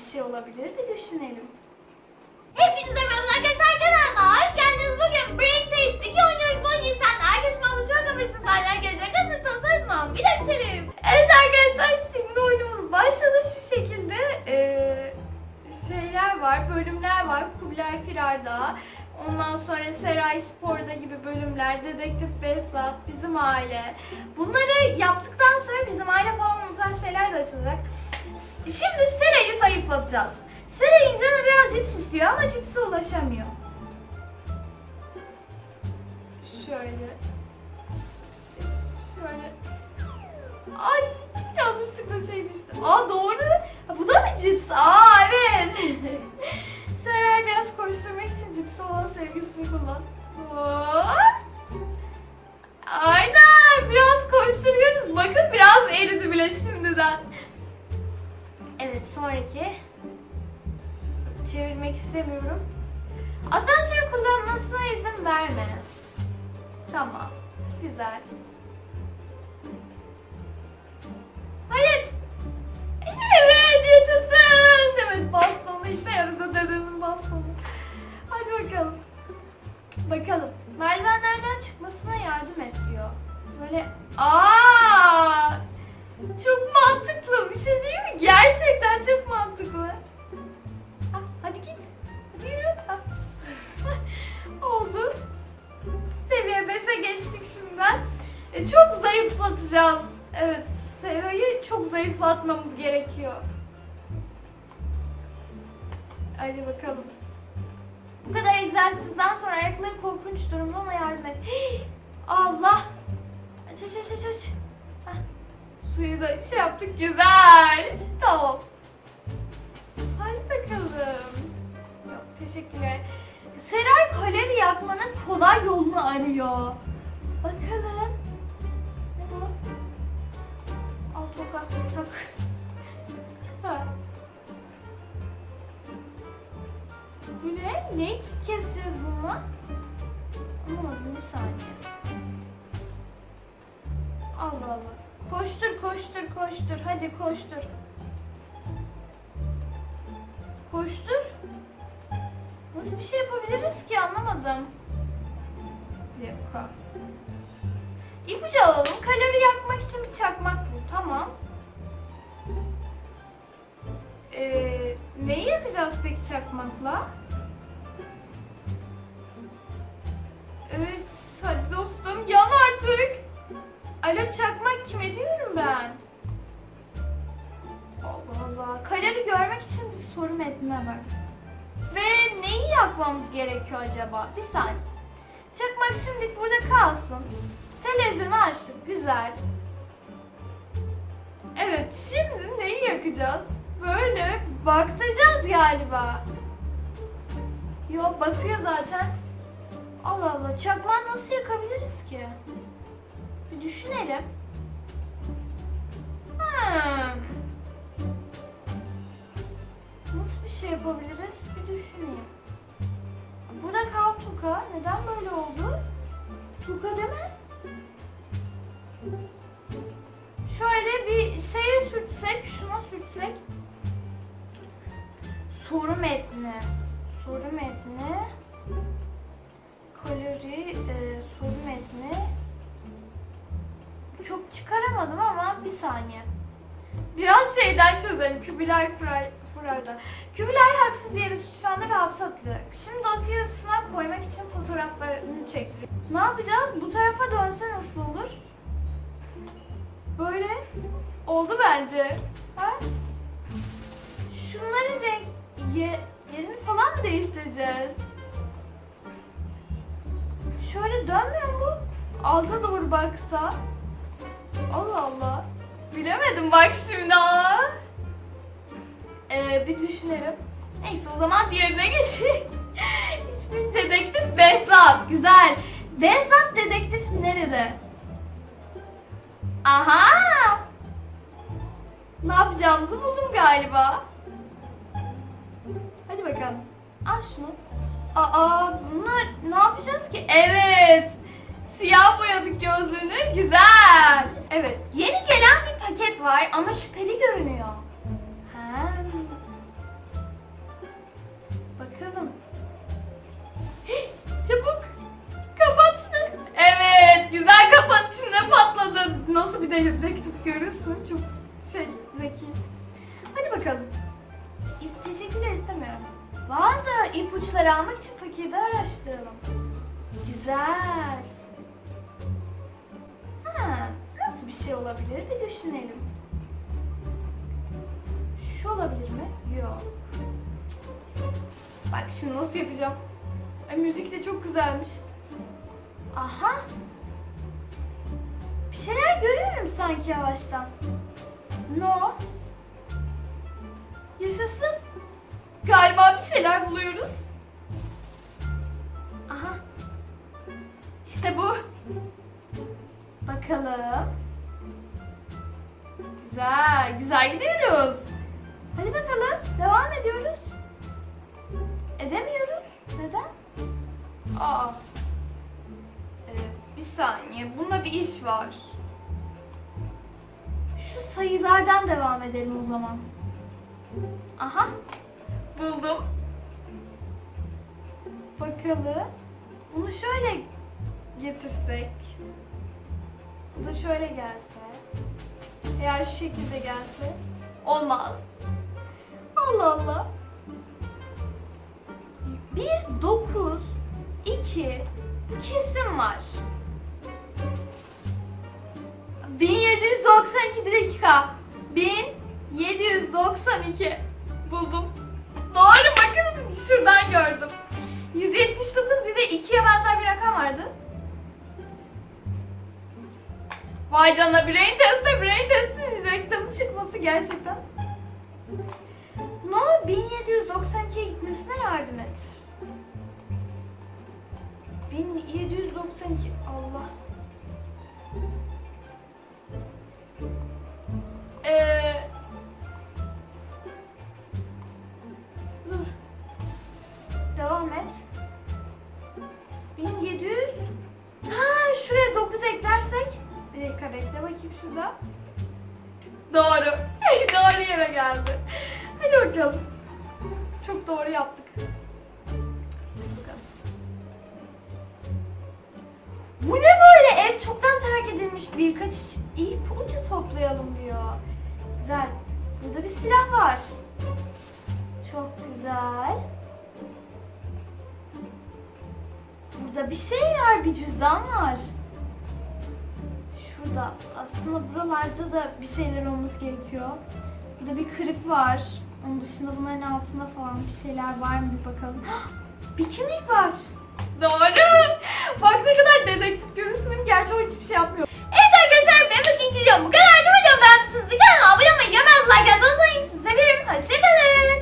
bir şey olabilir? Bir düşünelim. Hepinize merhaba arkadaşlar kanalıma hoş geldiniz. Bugün Break Taste 2 oynuyoruz. Bu insan arkadaşım olmuş çok kapasitesiz hala gelecek. Hazırsanız zaman bir de içelim. Evet arkadaşlar şimdi oyunumuz başladı şu şekilde. Ee, şeyler var, bölümler var. Kubilay Firar'da. Ondan sonra Seray Spor'da gibi bölümler, Dedektif Besat, Bizim Aile. Bunları yaptıktan sonra Bizim Aile falan unutan şeyler de açılacak. Şimdi Seray'ı zayıflatacağız. Seray'ın canı biraz cips istiyor ama cipse ulaşamıyor. Şöyle. Şöyle. Ay yanlışlıkla şey düştü. Aa doğru. Bu da mı cips? Aa Çevirmek istemiyorum. Asansörü kullanmasına izin verme. Tamam. Güzel. Hayır. Evet yaşasın. Evet bastonu işe yaradı dedemin bastonu. Hadi bakalım. Bakalım. Merdivenlerden çıkmasına yardım et diyor. Böyle çok zayıflatacağız. Evet, Sera'yı çok zayıflatmamız gerekiyor. Hadi bakalım. Bu kadar egzersizden sonra ayakları korkunç durumda ona yardım et. Allah! Aç aç aç aç aç. Suyu da şey yaptık güzel. Tamam. Hadi bakalım. Yok teşekkürler. Seray kalori yakmanın kolay yolunu arıyor. Bakalım. Keseceğiz bununla? Anlamadım bir saniye. Allah Allah. Koştur koştur koştur. Hadi koştur. Koştur. Nasıl bir şey yapabiliriz ki anlamadım. Bir dakika. İpucu alalım. Kalori yakmak için bir çakmak bu. Tamam. Ee, neyi yakacağız peki çakmakla? Çakmak kime diyorum ben? Allah Allah. Kalori görmek için bir soru metnine bak. Ve neyi yapmamız gerekiyor acaba? Bir saniye. Çakmak şimdilik burada kalsın. Televizyonu açtık. Güzel. Evet şimdi neyi yakacağız? Böyle baktıracağız galiba. Yok bakıyor zaten. Allah Allah çakmağı nasıl yakabiliriz ki? Düşünelim. Hmm. Nasıl bir şey yapabiliriz? Bir düşüneyim. Burada kal Tuka. Neden böyle oldu? Tuka deme. Şöyle bir şeye sürtsek, şuna sürtsek. Soru metni. Soru metni. Kalori, e, saniye. Biraz şeyden çözelim. Kübilay Fırar'da. Kübilay haksız yere suçlandı ve hapse atacak. Şimdi dosyasına koymak için fotoğraflarını çektiriyor. Ne yapacağız? Bu tarafa dönse nasıl olur? Böyle oldu bence. Ha? Şunların renk ye- yerini falan mı değiştireceğiz? Şöyle dönmüyor mu? Alta doğru baksa. Allah Allah. Bilemedim bak şimdi. Aa. Ee, bir düşünelim. Neyse o zaman diğerine geçelim. İsmin dedektif Behzat. Güzel. Behzat dedektif nerede? Aha! Ne yapacağımızı buldum galiba. Hadi bakalım. Al şunu. Aa bunlar ne yapacağız ki? Evet. Siyah boyadık gözlüğünü. Güzel. Evet. Yeni ceket var ama şüpheli görünüyor. Ha. Bakalım. Hii, çabuk. Kapat şunu. Evet. Güzel kapat. İçinde patladı. Nasıl bir dedektif görürsün. Çok şey zeki. Hadi bakalım. İst teşekkürler istemiyorum. Bazı ipuçları almak için paketi araştıralım. Güzel. Ha şey olabilir bir düşünelim. Şu olabilir mi? Yok. Bak şimdi nasıl yapacağım. Ay, müzik de çok güzelmiş. Aha. Bir şeyler görüyorum sanki yavaştan. No. Yaşasın. Galiba bir şeyler buluyoruz. Aha. İşte bu. Bakalım. Güzel, güzel gidiyoruz. Hadi bakalım, devam ediyoruz. Edemiyoruz. Neden? Aa. Evet, bir saniye. Bunda bir iş var. Şu sayılardan devam edelim o zaman. Aha. Buldum. Bakalım. Bunu şöyle getirsek. Bu da şöyle gelse. Eğer şu şekilde gelse. Olmaz. Allah Allah. 1, 9, 2 kesim var. 1792 bir dakika. 1792 Vay canına brain test'te brain test'in reklamı çıkması gerçekten. No 1792'ye gitmesine yardım et. 1792 Allah. Ee, bakayım şurada. Doğru. doğru yere geldi. Hadi bakalım. Çok doğru yaptık. Bu ne böyle? Ev çoktan terk edilmiş. Birkaç ipucu toplayalım diyor. Güzel. Burada bir silah var. Çok güzel. Burada bir şey var, bir cüzdan var da aslında buralarda da bir şeyler olması gerekiyor. Burada bir kırık var. Onun dışında bunların altında falan bir şeyler var mı bir bakalım. bir kimlik var. Doğru. Bak ne kadar dedektif görürsün. Gerçi o hiçbir şey yapmıyor. Evet arkadaşlar benim bugünkü videom bu kadar. ne Umarım beğenmişsinizdir. Kanalıma abone olmayı, yorum yazmayı, like. Sizi seviyorum. Hoşçakalın.